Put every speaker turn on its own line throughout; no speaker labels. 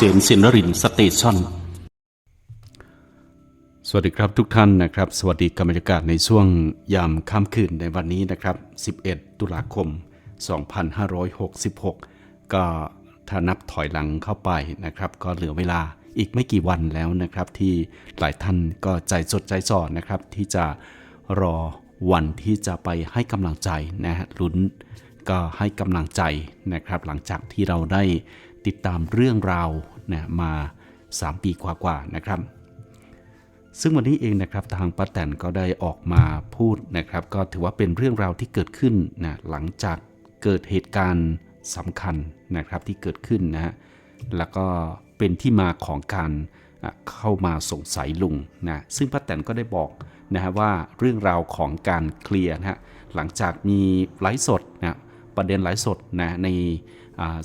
เสียงสินรินสเตชันสวัสดีครับทุกท่านนะครับ สวัสดีกับบรรยากาศในช่วงยามค่ำคืนในวันนี้นะครับ 11 ตุลาคม 2566 ก็ถ้านับถอยหลังเข้าไปนะครับ ก็เหลือเวลาอีกไม่กี่วันแล้วนะครับ ที่หลายท่านก็ใจจดใจจ่อนะครับ ที่จะรอวันที่จะไปให้กำลังใจนะฮะลุ้นก็ให้กำลังใจนะครับ หลังจากที่เราได้ ติดตามเรื่องราวนะมา 3 ปีกว่าๆนะครับ ซึ่งวันนี้เองนะครับทางป้าแตนก็ได้ออกมาพูดนะครับ ก็ถือว่าเป็นเรื่องราวที่เกิดขึ้นนะหลังจากเกิดเหตุการณ์สำคัญนะครับที่เกิดขึ้นนะฮะแล้วก็เป็นที่มาของการเข้ามาสงสัยลุงนะซึ่งป้าแตนก็ได้บอกนะฮะว่าเรื่องราวของการเคลียร์นะฮะหลังจากมีไลฟ์สดนะประเด็นไลฟ์สดนะใน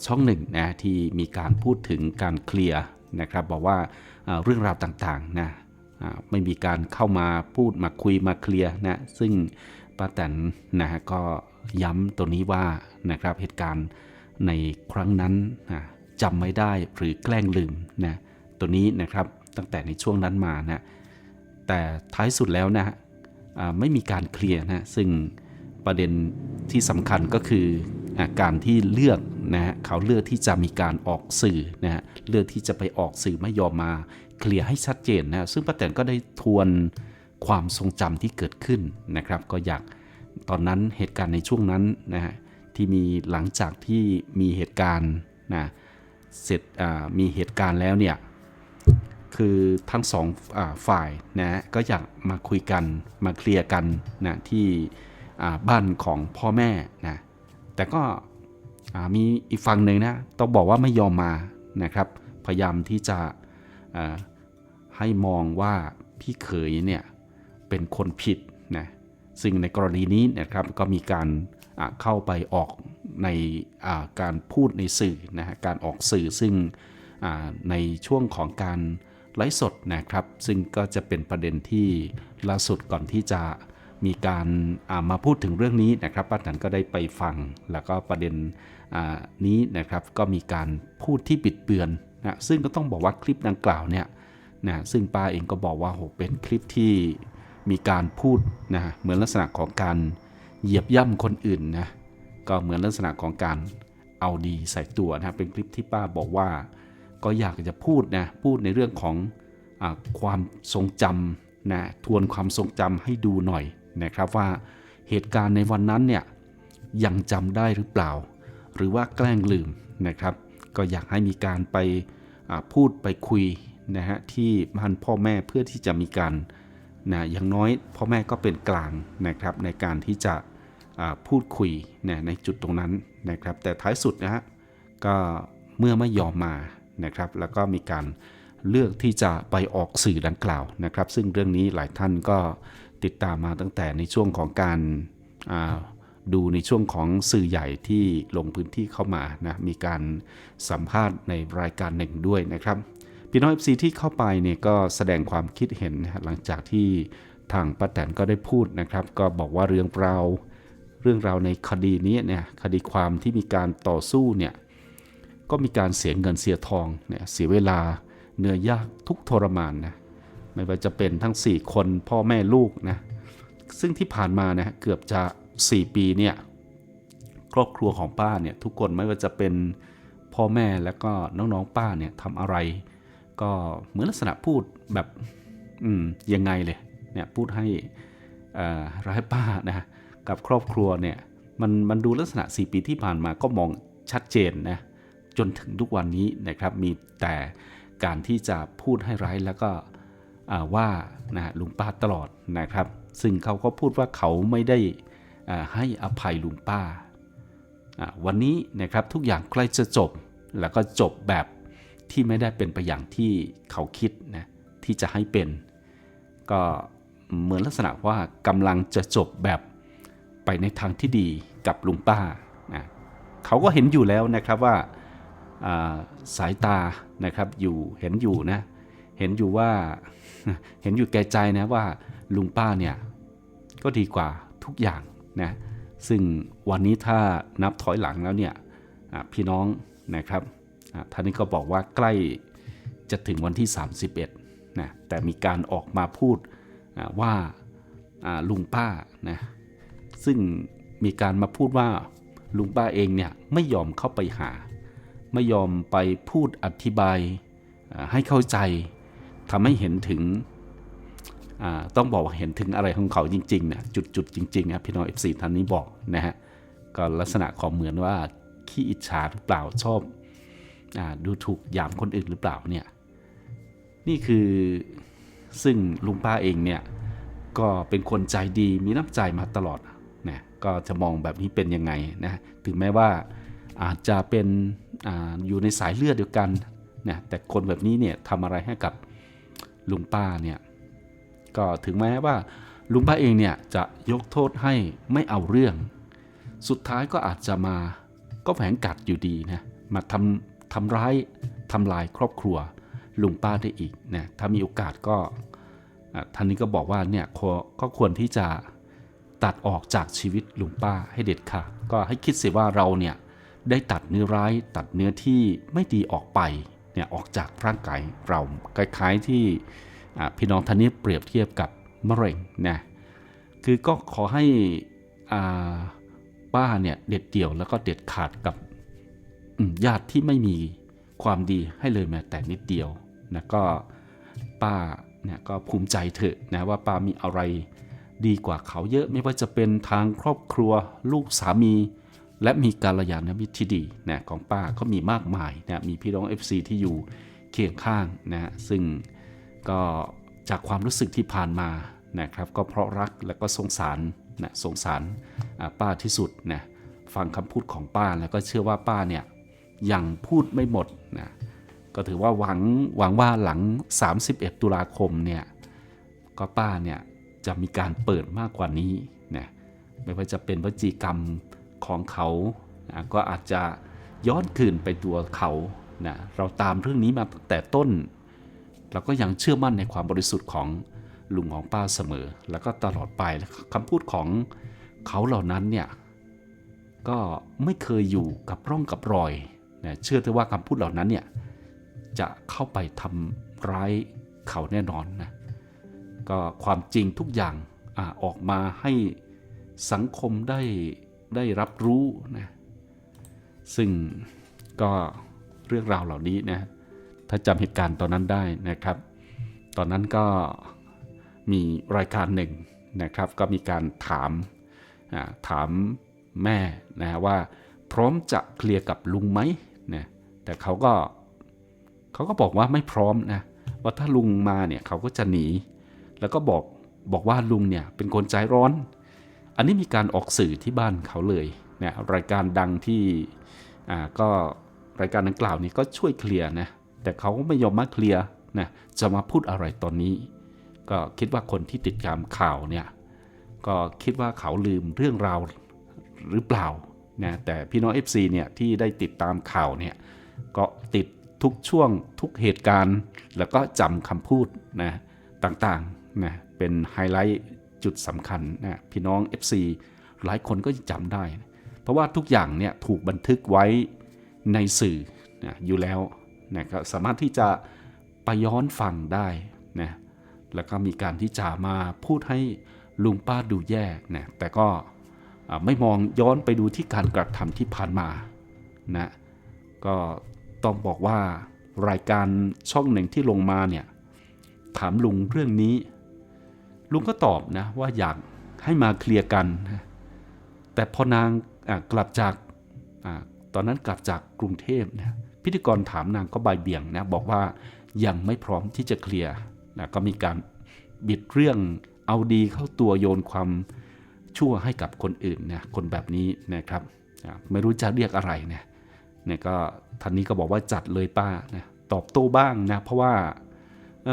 ช่องหนึ่งนะที่มีการพูดถึงการเคลียร์นะครับบอกว่าเรื่องราวต่างๆนะไม่มีการเข้ามาพูดมาคุยมาเคลียร์นะซึ่งป้าแตนนะฮะก็ย้ำตัวนี้ว่านะครับเหตุการณ์ในครั้งนั้นนะจำไม่ได้หรือแกล้งลืมนะตัวนี้นะครับตั้งแต่ในช่วงนั้นมานะแต่ท้ายสุดแล้วนะฮะไม่มีการเคลียร์นะซึ่งประเด็นที่สำคัญก็คืออการที่เลือก นะฮะเขาเลือกที่จะมีการออกสื่อนะฮะเลือกที่จะไปออกสื่อไม่ยอมมาเคลียร์ให้ชัดเจนนะซึ่งป้าแตนก็ได้ทวนความทรงจำที่เกิดขึ้นนะครับ ก็อยากตอนนั้นเหตุการณ์ในช่วงนั้นนะฮะที่มีหลังจากที่มีเหตุการณ์นะเสร็จมีเหตุการณ์แล้วเนี่ยคือทั้งสองอฝ่ายนะก็อยากมาคุยกันมาเคลียร์กันนะที่บ้านของพ่อแม่นะแต่ก็ มีอีกฝั่งหนึ่งนะต้องบอกว่าไม่ยอมมานะครับ พยายามที่จะให้มองว่าพี่เขยเนี่ยเป็นคนผิดนะซึ่งในกรณีนี้นะครับก็มีการเข้าไปออกในาการพูดในสื่อนะฮะการออกสื่อซึ่งในช่วงของการไลฟ์สดนะครับ ซึ่งก็จะเป็นประเด็นที่ล่าสุดก่อนที่จะมีการามาพูดถึงเรื่องนี้นะครับป้าแตนก็ได้ไปฟัง แล้วก็ประเด็น นี้นะครับก็มีการพูดที่บิดเบือนนะซึ่งก็ต้องบอกว่าคลิปดังกล่าวเนี่ยนะซึ่งป้าเองก็บอกว่าโหเป็นคลิปที่มีการพูดนะเหมือนลักษณะของการเหยียบย่ำคนอื่นนะก็เหมือนลักษณะของการเอาดีใส่ตัวนะเป็นคลิปที่ป้าบอกว่า ก็อยากจะพูดนะพูดในเรื่องของอความทรงจำนะทวนความทรงจำให้ดูหน่อยนะครับว่าเหตุการณ์ในวันนั้นเนี่ยยังจำได้หรือเปล่า หรือว่าแกล้งลืมนะครับ ก็อยากให้มีการไปพูดไปคุยนะฮะที่บ้านพ่อแม่เพื่อที่จะมีการนะอย่างน้อยพ่อแม่ก็เป็นกลางนะครับในการที่จะพูดคุยนะในจุดตรงนั้นนะครับ แต่ท้ายสุดนะฮะก็เมื่อไม่ยอมมานะครับ แล้วก็มีการเลือกที่จะไปออกสื่อดังกล่าวนะครับ ซึ่งเรื่องนี้หลายท่านก็ติดตามมาตั้งแต่ในช่วงของการา ดูในช่วงของสื่อใหญ่ที่ลงพื้นที่เข้ามานะมีการสัมภาษณ์ในรายการหนึ่งด้วยนะครับพี่น้อง FC ที่เข้าไปเนี่ยก็แสดงความคิดเห็นหลังจากที่ทางป้าแตนก็ได้พูดนะครับ ก็บอกว่าเรื่องราวเรื่องราวในคดีนี้เนี่ยคดีความที่มีการต่อสู้เนี่ยก็มีการเสียเงินเสียทองเนี่ยเสียเวลาเหนื่อยยากทุกทรมานนะไม่ว่าจะเป็นทั้ง 4 คนพ่อแม่ลูกนะซึ่งที่ผ่านมานะเกือบจะ 4 ปีเนี่ยครอบครัวของป้าเนี่ยทุกคนไม่ว่าจะเป็นพ่อแม่แล้วก็น้องๆป้าเนี่ยทำอะไร ก็เหมือนลักษณะพูดแบบอืมยังไงเลยเนี่ยพูดให้อ่อร้ายป้านะกับครอบครัวเนี่ยมันมันดูลักษณะ 4 ปีที่ผ่านมาก็มองชัดเจนนะจนถึงทุกวันนี้นะครับมีแต่การที่จะพูดให้ร้ายแล้วก็ว่านะลุงป้าตลอดนะครับ ซึ่งเขาก็พูดว่าเขาไม่ได้ ให้อภัยลุงป้า วันนี้นะครับทุกอย่างใกล้จะจบแล้วก็จบแบบที่ไม่ได้เป็นไปอย่างที่เขาคิดนะที่จะให้เป็น ก็เหมือนลักษณะว่ากำลังจะจบแบบไปในทางที่ดีกับลุงป้านะเขาก็เห็นอยู่แล้วนะครับว่าสายตานะครับอยู่เห็นอยู่นะเห็นอยู่ว่าเห็นอยู่แก่ใจนะว่าลุงป้าเนี่ยก็ดีกว่าทุกอย่าง นะซึ่งวันนี้ถ้านับถอยหลังแล้วเนี่ยพี่น้องนะครับท่านนี้ก็บอกว่าใกล้จะถึงวันที่ 31นะแต่มีการออกมาพูดว่าลุงป้านะซึ่งมีการมาพูดว่าลุงป้าเองเนี่ยไม่ยอมเข้าไปหา ไม่ยอมไปพูดอธิบายให้เข้าใจทำให้เห็นถึง ต้องบอกว่าเห็นถึงอะไรของเขาจริงๆนะจุดๆจริงๆนะพี่น้อง F4 ท่านนี้บอกนะฮะก็ลักษณะของเหมือนว่าขี้อิจฉาหรือเปล่าชอบอดูถูกยามคนอื่นหรือเปล่าเนี่ยนี่คือซึ่งลุงป้าเองเนี่ยก็เป็นคนใจดีมีน้ำใจมาตลอดนะก็จะมองแบบนี้เป็นยังไงนะถึงแม้ว่าอาจจะเป็นออยู่ในสายเลือดเดียวกันนะแต่คนแบบนี้เนี่ยทำอะไรให้กับลุงป้าเนี่ย ก็ถึงแม้ว่าลุงป้าเองเนี่ยจะยกโทษให้ไม่เอาเรื่อง สุดท้ายก็อาจจะมาก็แฝงกัดอยู่ดีนะมาทำทำร้ายทำลายครอบครัวลุงป้าได้อีกนะถ้ามีโอกาสก็ท่านนี้ก็บอกว่าเนี่ยก็ควรที่จะตัดออกจากชีวิตลุงป้าให้เด็ดขาดก็ให้คิดเสียว่าเราเนี่ยได้ตัดเนื้อร้ายตัดเนื้อที่ไม่ดีออกไปเนี่ยออกจากร่างกายเราคล้ายๆที่ พี่น้องท่านนี้เปรียบเทียบกับมะเร็งนะคือก็ขอให้ป้าเนี่ยเด็ดเดี่ยวแล้วก็เด็ดขาดกับญาติที่ไม่มีความดีให้เลยแม้แต่นิดเดียวนะก็ป้าเนี่ยก็ภูมิใจเถอะนะว่าป้ามีอะไรดีกว่าเขาเยอะไม่ว่าจะเป็นทางครอบครัวลูกสามี และมีการยานมิตรที่ดีนะของป้าก็มีมากมายนะมีพี่น้อง FC ที่อยู่เคียงข้างนะซึ่ง ก็จากความรู้สึกที่ผ่านมานะครับก็เพราะรักและก็สงสารนะสงสารป้าที่สุดนะฟังคำพูดของป้าแล้วก็เชื่อว่าป้าเนี่ยยังพูดไม่หมดนะก็ถือว่าหวังหวังว่าหลัง 31 ตุลาคมเนี่ยก็ป้าเนี่ยจะมีการเปิดมากกว่านี้นะไม่ว่าจะเป็นวจีกรรมของเขานะก็อาจจะย้อนคืนไปตัวเขานะเราตามเรื่องนี้มาตั้งแต่ต้น เราก็ยังเชื่อมั่นในความบริสุทธิ์ของลุงของป้าเสมอ แล้วก็ตลอดไปคำพูดของเขาเหล่านั้นเนี่ยก็ไม่เคยอยู่กับร่องกับรอยนะเชื่อเถอะว่าคำพูดเหล่านั้นเนี่ยจะเข้าไปทำร้ายเขาแน่นอนนะก็ความจริงทุกอย่างอออกมาให้สังคมได้ได้รับรู้นะซึ่งก็เรื่องราวเหล่านี้นะ ถ้าจำเหตุการณ์ตอนนั้นได้นะครับ ตอนนั้นก็มีรายการหนึ่งนะครับ ก็มีการถามถามแม่นะว่าพร้อมจะเคลียร์กับลุงไหมนะแต่เขาก็เขาก็บอกว่าไม่พร้อมนะว่าถ้าลุงมาเนี่ยเขาก็จะหนี แล้วก็บอกบอกว่าลุงเนี่ยเป็นคนใจร้อน อันนี้มีการออกสื่อที่บ้านเขาเลยนะรายการดังที่อ่าก็รายการดังกล่าวนี้ก็ช่วยเคลียร์นะ แต่เขาก็ไม่ยอมมาเคลียร์นะจะมาพูดอะไรตอนนี้ ก็คิดว่าคนที่ติดตามข่าวเนี่ยก็คิดว่าเขาลืมเรื่องราวหรือเปล่านะแต่พี่น้อง FC เนี่ยที่ได้ติดตามข่าวเนี่ยก็ติดทุกช่วงทุกเหตุการณ์ แล้วก็จำคำพูดนะต่างๆนะเป็นไฮไลท์จุดสำคัญนะพี่น้อง FC หลายคนก็จำได้ เพราะว่าทุกอย่างเนี่ยถูกบันทึกไว้ในสื่อนะอยู่แล้ว นะก็สามารถที่จะไปย้อนฟังได้นะแล้วก็มีการที่จะมาพูดให้ลุงป้าดูแย่นะแต่ก็ไม่มองย้อนไปดูที่การกระทำที่ผ่านมานะก็ต้องบอกว่ารายการช่องหนึ่งที่ลงมาเนี่ยถามลุงเรื่องนี้ ลุงก็ตอบนะว่าอยากให้มาเคลียร์กัน แต่พอนางกลับจากอตอนนั้นกลับจากกรุงเทพนะ พิธีกรถามนางก็บายเบี่ยงนะบอกว่ายังไม่พร้อมที่จะเคลียร์นะก็มีการบิดเรื่องเอาดีเข้าตัวโยนความชั่วให้กับคนอื่นนะคนแบบนี้นะครับอ่าไม่รู้จะเรียกอะไรนะเนี่ยก็ท่านนี้ก็บอกว่าจัดเลยป้านะตอบโต้บ้างนะเพราะว่า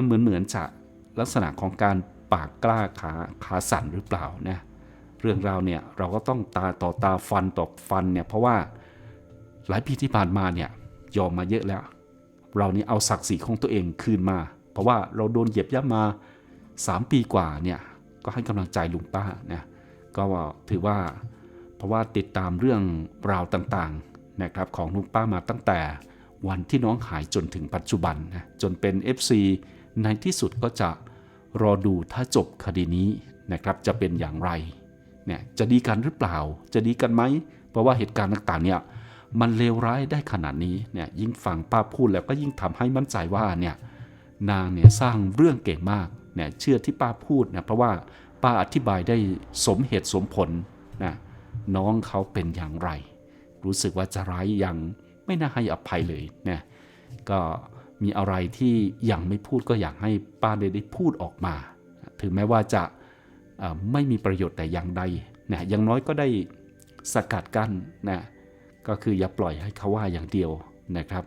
เหมือนเหมือนจะลักษณะของการปากกล้าขาขาสั่นหรือเปล่านะเรื่องราวเนี่ยเราก็ต้องตาต่อตาฟันต่อฟันเนี่ยเพราะว่าหลายปีที่ผ่านมาเนี่ย ยอมมาเยอะแล้ว เรานี่เอาศักดิ์ศรีของตัวเองคืนมา เพราะว่าเราโดนเหยียบย่ำมา 3 ปีกว่าเนี่ยก็ให้กำลังใจลุงป้านะก็ถือว่าเพราะว่าติดตามเรื่องราวต่างๆนะครับของลุงป้ามาตั้งแต่วันที่น้องหายจนถึงปัจจุบันนะจนเป็น FC ในที่สุดก็จะรอดูถ้าจบคดีนี้นะครับจะเป็นอย่างไรเนี่ยจะดีกันหรือเปล่า จะดีกันไหมเพราะว่าเหตุการณ์ต่างๆเนี่ย มันเลวร้ายได้ขนาดนี้เนี่ยยิ่งฟังป้าพูดแล้วก็ยิ่งทำให้มั่นใจว่าเนี่ยนางเนี่ยสร้างเรื่องเก่งมากเนี่ยเชื่อที่ป้าพูดนะเพราะว่าป้าอธิบายได้สมเหตุสมผลนะน้องเขาเป็นอย่างไร รู้สึกว่าจะร้ายยังไม่น่าให้อภัยเลยเนี่ยก็มีอะไรที่ยังไม่พูดก็อยากให้ป้าได้ได้พูดออกมา ถึงแม้ว่าจะไม่มีประโยชน์แต่อย่างใดนะอย่างน้อยก็ได้สกัดกั้นนะ ก็คืออย่าปล่อยให้เขาว่าอย่างเดียวนะครับ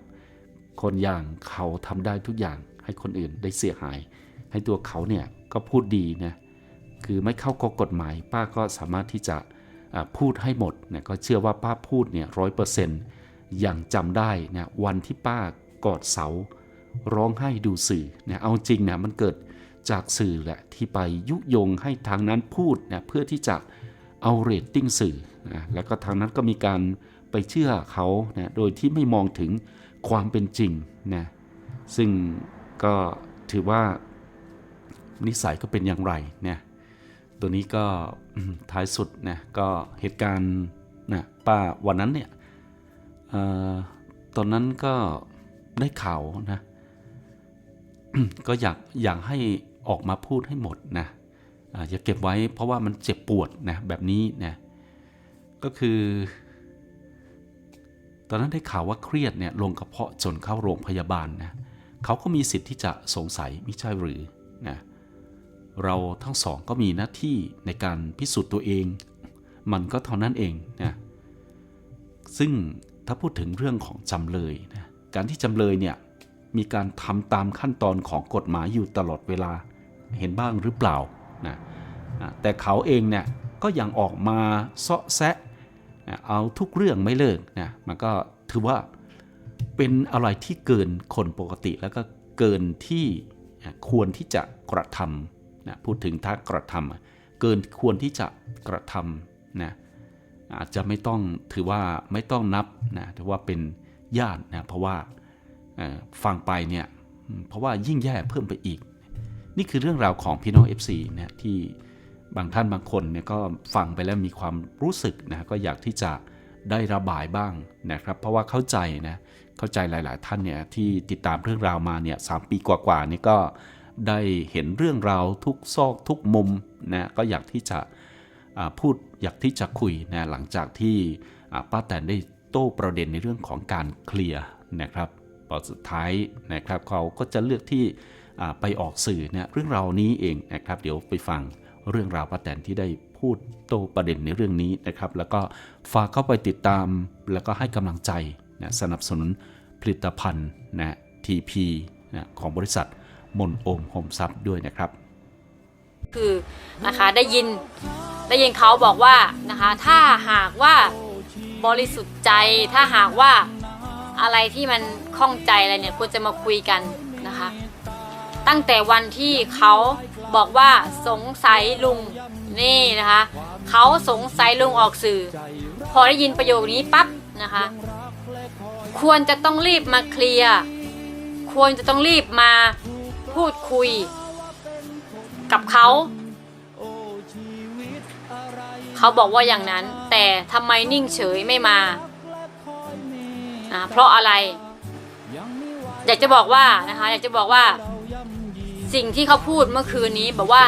คนอย่างเขาทำได้ทุกอย่างให้คนอื่นได้เสียหาย ให้ตัวเขาเนี่ยก็พูดดีนะคือไม่เข้าข้อกฎหมาย ป้าก็สามารถที่จะพูดให้หมดนะก็เชื่อว่าป้าพูดเนี่ยร้อยเปอร์เซ็นต์อย่างจำได้นะวันที่ป้ากอดเสา ร้องไห้ดูสื่อนะเอาจริงนะมันเกิดจากสื่อแหละที่ไปยุยงให้ทางนั้นพูดนะเพื่อที่จะเอาเรตติ้งสื่อนะแล้วก็ทางนั้นก็มีการ ไปเชื่อเขานะโดยที่ไม่มองถึงความเป็นจริงนะซึ่งก็ถือว่านิสัยก็เป็นอย่างไรเนี่ยตัวนี้ก็ท้ายสุดนะก็เหตุการณ์นะป้าวันนั้นเนี่ยออตอนนั้นก็ได้ข่าวนะก็อยากอยากให้ออกมาพูดให้หมดนะออย่าเก็บไว้เพราะว่ามันเจ็บปวดนะแบบนี้นะก็คือ ตอนนั้นได้ข่าวว่าเครียดเนี่ยลงกระเพาะจนเข้าโรงพยาบาลนะเขาก็มีสิทธิ์ที่จะสงสัยไม่ใช่หรือนะเราทั้งสองก็มีหน้าที่ในการพิสูจน์ตัวเอง มันก็เท่านั้นเองนะซึ่งถ้าพูดถึงเรื่องของจำเลยนะการที่จำเลยเนี่ยมีการทำตามขั้นตอนของกฎหมายอยู่ตลอดเวลาเห็นบ้างหรือเปล่านะแต่เขาเองเนี่ยก็ยังออกมาเซาะแซะ เอาทุกเรื่องไม่เลิกนะมันก็ถือว่าเป็นอะไรที่เกินคนปกติแล้วก็เกินที่ควรที่จะกระทำนะพูดถึงถ้ากระทำเกินควรที่จะกระทำนะอาจจะไม่ต้องถือว่าไม่ต้องนับนะถือว่าเป็นญาตินะเพราะว่าฟังไปเนี่ยเพราะว่ายิ่งแย่เพิ่มไปอีก นี่คือเรื่องราวของพี่น้อง FC นะที่ บางท่านบางคนเนี่ยก็ฟังไปแล้วมีความรู้สึกนะก็อยากที่จะได้ระบายบ้างนะครับ เพราะว่าเข้าใจนะเข้าใจหลาย ๆ ท่านเนี่ยที่ติดตามเรื่องราวมาเนี่ยสามปีกว่าๆนี่ก็ได้เห็นเรื่องราวทุกซอกทุกมุมนะก็อยากที่จะพูดอยากที่จะคุยนะหลังจากที่ป้าแตนได้โต้ประเด็นในเรื่องของการเคลียร์นะครับพอสุดท้ายนะครับเขาก็จะเลือกที่ไปออกสื่อเนี่ยเรื่องราวนี้เองนะครับ เดี๋ยวไปฟัง เรื่องราวป้าแตนที่ได้พูดโตประเด็นในเรื่องนี้นะครับ แล้วก็ฝากเข้าไปติดตามแล้วก็ให้กำลังใจนะสนับสนุนผลิตภัณฑ์นะ TP นะของบริษัทมนโอมโฮมซับด้วยนะครับ
คือนะคะได้ยินได้ยินเขาบอกว่านะคะถ้าหากว่าบริสุทธิ์ใจถ้าหากว่าอะไรที่มันข้องใจอะไรเนี่ยควรจะมาคุยกันนะคะ ตั้งแต่วันที่เขา บอกว่าสงสัยลุงนี่นะคะเขาสงสัยลุงออกสื่อ พอได้ยินประโยคนี้ปั๊บนะคะ ควรจะต้องรีบมาเคลียร์ควรจะต้องรีบมาพูดคุยกับเขา เขาบอกว่าอย่างนั้น แต่ทำไมนิ่งเฉยไม่มาอ่าเพราะอะไร อยากจะบอกว่านะคะ อยากจะบอกว่า สิ่งที่เขาพูดเมื่อคืนนี้แบอกว่า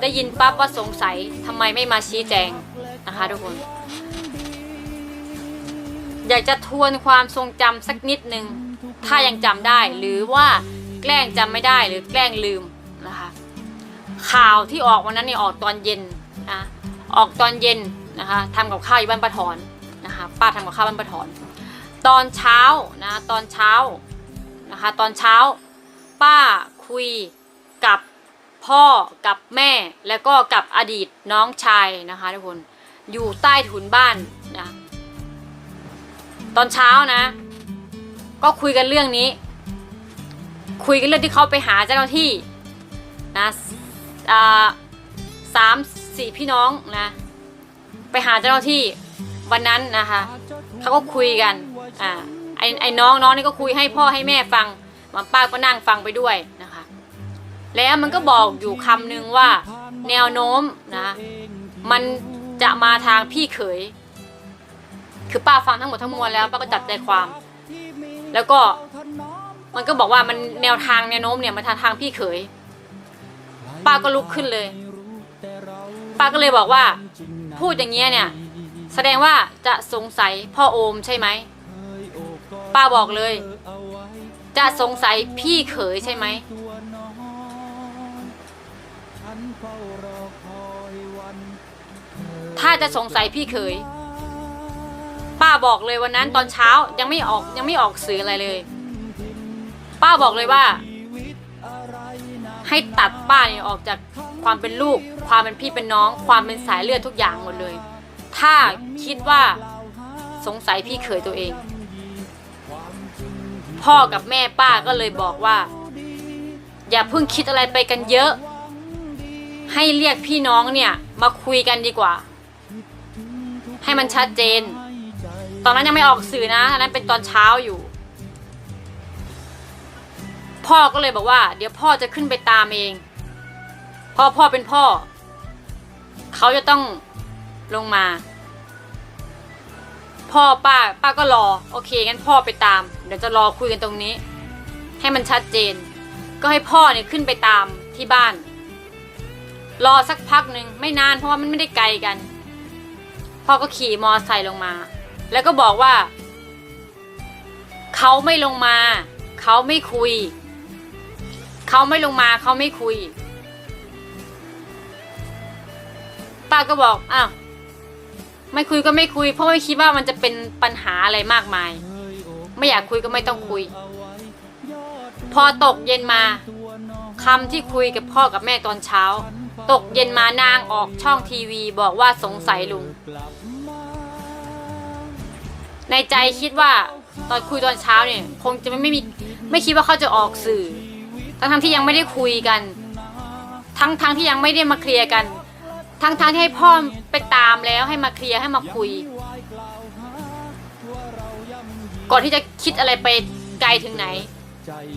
ได้ยินปั๊บว่าสงสัยทำไมไม่มาชี้แจงนะคะทุกคน อยากจะทวนความทรงจำสักนิดนึง ถ้ายังจำได้หรือว่าแกล้งจำไม่ได้หรือแกล้งลืมนะคะข่าวที่ออกวันนั้นเนี่ยออกตอนเย็นนะออกตอนเย็นนะคะทำกับข้าวอยู่บ้านป้าถอนนะคะป้าทำกับข้าวบ้านป้าถอน ตอนเช้านะตอนเช้านะคะตอนเช้า ป้า คุยกับพ่อกับแม่แล้วก็กับอดีตน้องชายนะคะทุกคนอยู่ใต้ถุนบ้านนะตอนเช้านะ ก็คุยกันเรื่องนี้ คุยกันเรื่องที่เขาไปหาเจ้าหน้าที่นะสามสี่พี่น้องนะ ไปหาเจ้าหน้าที่วันนั้นนะคะเขาก็คุยกันอ่าไออ้ไอ้น้องน้องนี่ก็คุยให้พ่อให้แม่ฟัง มาป้าก็นั่งฟังไปด้วยนะคะ แล้วมันก็บอกอยู่คำนึงว่า แนวโน้มนะมันจะมาทางพี่เขย คือป้าฟังทั้งหมดทั้งมวลแล้วป้าก็จับใจความ แล้วก็มันก็บอกว่ามันแนวทางแนวโน้มเนี่ยมาทางทางพี่เขย ป้าก็ลุกขึ้นเลย ป้าก็เลยบอกว่า พูดอย่างเงี้ยเนี่ย แสดงว่าจะสงสัยพ่อโอมใช่ไหม ป้าบอกเลย จะสงสัยพี่เขยใช่ไหม ถ้าจะสงสัยพี่เขย ป้าบอกเลยวันนั้นตอนเช้ายังไม่ออกยังไม่ออกสื่ออะไรเลย ป้าบอกเลยว่า ให้ตัดป้าเนี่ยออกจากความเป็นลูก ความเป็นพี่เป็นน้อง ความเป็นสายเลือดทุกอย่างหมดเลย ถ้าคิดว่าสงสัยพี่เขยตัวเอง พ่อกับแม่ป้าก็เลยบอกว่า อย่าเพิ่งคิดอะไรไปกันเยอะ ให้เรียกพี่น้องเนี่ยมาคุยกันดีกว่า ให้มันชัดเจน ตอนนั้นยังไม่ออกสื่อนะอันนั้นเป็นตอนเช้าอยู่ พ่อก็เลยบอกว่า เดี๋ยวพ่อจะขึ้นไปตามเองเพ่อพ่อเป็นพ่อ เขาจะต้องลงมา พ่อป้า ป้าก็รอ โอเคงั้นพ่อไปตาม เดี๋ยวจะรอคุยกันตรงนี้ ให้มันชัดเจน ก็ให้พ่อเนี่ยขึ้นไปตามที่บ้าน รอสักพักหนึ่งไม่นานเพราะว่ามันไม่ได้ไกลกัน พ่อก็ขี่มอไซค์ลงมา แล้วก็บอกว่า เขาไม่ลงมา เขาไม่คุย เขาไม่ลงมาเขาไม่คุย ป้าก็บอกอ้าว ไม่คุยก็ไม่คุย เพราะไม่คิดว่ามันจะเป็นปัญหาอะไรมากมาย ไม่อยากคุยก็ไม่ต้องคุย พอตกเย็นมาคำที่คุยกับพ่อกับแม่ตอนเช้า ตกเย็นมานางออกช่องทีวีบอกว่าสงสัยลุง ในใจคิดว่าตอนคุยตอนเช้าเนี่ยคงจะไม่ไม่มีไม่คิดว่าเขาจะออกสื่อ ทั้งทั้งที่ยังไม่ได้คุยกัน ทั้งทั้งที่ยังไม่ได้มาเคลียร์กัน ทั้งทั้งที่ให้พ่อ ไปตามแล้วให้มาเคลียร์ให้มาคุย ก่อนที่จะคิดอะไรไปไกลถึงไหน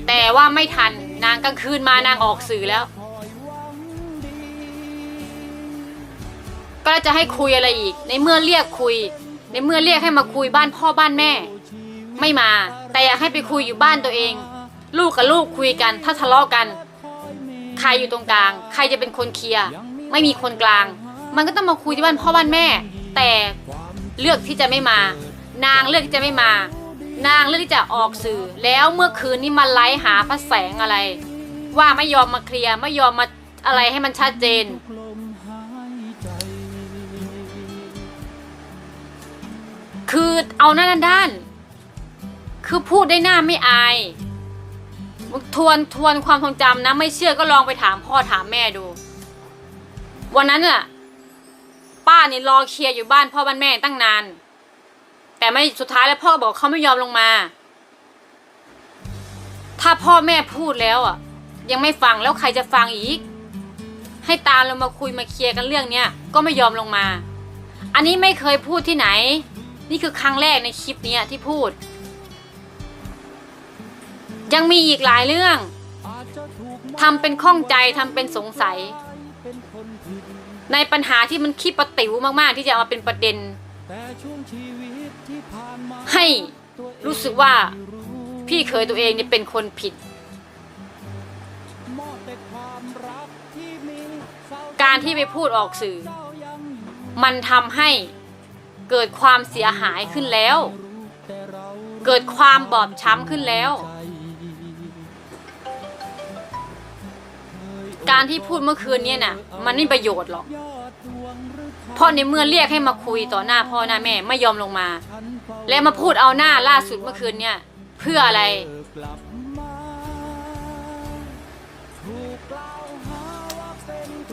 แต่ว่าไม่ทันนางกลางคืนมานางออกสื่อแล้ว ก็จะให้คุยอะไรอีก ในเมื่อเรียกคุย ในเมื่อเรียกให้มาคุยบ้านพ่อบ้านแม่ ไม่มา แต่อยากให้ไปคุยอยู่บ้านตัวเอง ลูกกับลูกคุยกัน ถ้าทะเลาะกัน ใครอยู่ตรงกลาง ใครจะเป็นคนเคลียร์ไม่มีคนกลาง มันก็ต้องมาคุยที่บ้านพ่อบ้านแม่ แต่เลือกที่จะไม่มา นางเลือกที่จะไม่มา นางเลือกที่จะออกสื่อ แล้วเมื่อคืนนี้มาไลฟ์หาพระแสงอะไร ว่าไม่ยอมมาเคลียร์ไม่ยอมมาอะไรให้มันชัดเจน คือเอาหน้าด้าน คือพูดได้หน้าไม่อายทวนทวนความทรงจำนะ ไม่เชื่อก็ลองไปถามพ่อถามแม่ดู วันนั้นน่ะ ป้านี่รอเคลียร์อยู่บ้านพ่อบ้านแม่ตั้งนาน แต่ไม่สุดท้ายแล้วพ่อก็บอกเขาไม่ยอมลงมา ถ้าพ่อแม่พูดแล้วอะ ยังไม่ฟังแล้วใครจะฟังอีก ให้ตามเรามาคุยมาเคลียร์กันเรื่องเนี้ยก็ไม่ยอมลงมา อันนี้ไม่เคยพูดที่ไหน นี่คือครั้งแรกในคลิปเนี้ยที่พูด ยังมีอีกหลายเรื่องทำเป็นข้องใจทำเป็นสงสัย ในปัญหาที่มันคิดประติ๋วมากๆ ที่จะเอามาเป็นประเด็น ให้รู้สึกว่าพี่เคยตัวเองเนี่ยเป็นคนผิด การที่ไปพูดออกสื่อ มันทำให้เกิดความเสียหายขึ้นแล้ว เกิดความบอบช้ำขึ้นแล้ว การที่พูดเมื่อคืนเนี่ยน่ะ มันไม่ประโยชน์หรอกเพราะในเมื่อเรียกให้มาคุยต่อหน้าพ่อหน้าแม่ไม่ยอมลงมา และมาพูดเอาหน้าล่าสุดเมื่อคืนเนี่ย เพื่ออะไร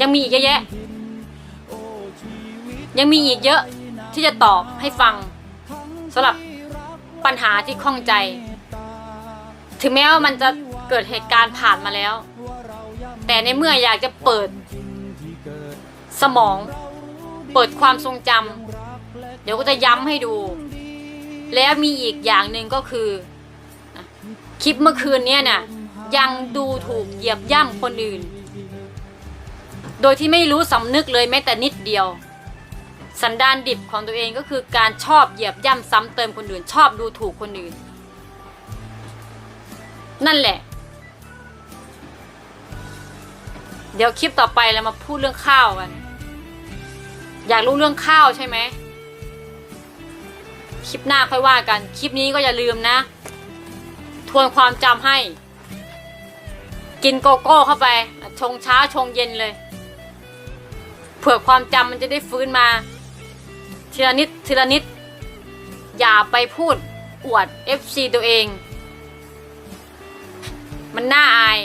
ยังมีอีกเยอะแยะ ยังมีอีกเยอะที่จะตอบให้ฟังสำหรับปัญหาที่ข้องใจ ถึงแม้ว่ามันจะเกิดเหตุการณ์ผ่านมาแล้ว แต่ในเมื่ออยากจะเปิดสมอง เปิดความทรงจำเดี๋ยวก็จะย้ำให้ดู แล้วมีอีกอย่างหนึ่งก็คือ คลิปเมื่อคืนเนี่ยน่ะยังดูถูกเหยียบย่ำคนอื่น โดยที่ไม่รู้สำนึกเลยแม้แต่นิดเดียว สันดานดิบของตัวเองก็คือการชอบเหยียบย่ำซ้ำเติมคนอื่น ชอบดูถูกคนอื่น นั่นแหละ เดี๋ยวคลิปต่อไปเรามาพูดเรื่องข้าวกัน อยากรู้เรื่องข้าวใช่ไหม คลิปหน้าค่อยว่ากัน คลิปนี้ก็อย่าลืมนะ ทวนความจำให้ กินโกโก้เข้าไป ชงเช้าชงเย็นเลย เผื่อความจำมันจะได้ฟื้นมา ทีละนิดทีละนิด อย่าไปพูดอวด FC ตัวเอง มันน่าอาย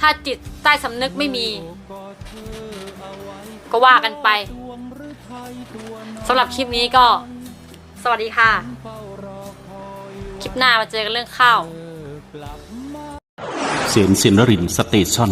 ถ้าจิต ใต้สำนึกไม่มี ก็ว่ากันไปสำหรับคลิปนี้ก็ สวัสดีค่ะ คลิปหน้ามาเจอกันเรื่องข้าว
เสียนสินรินสเตชัน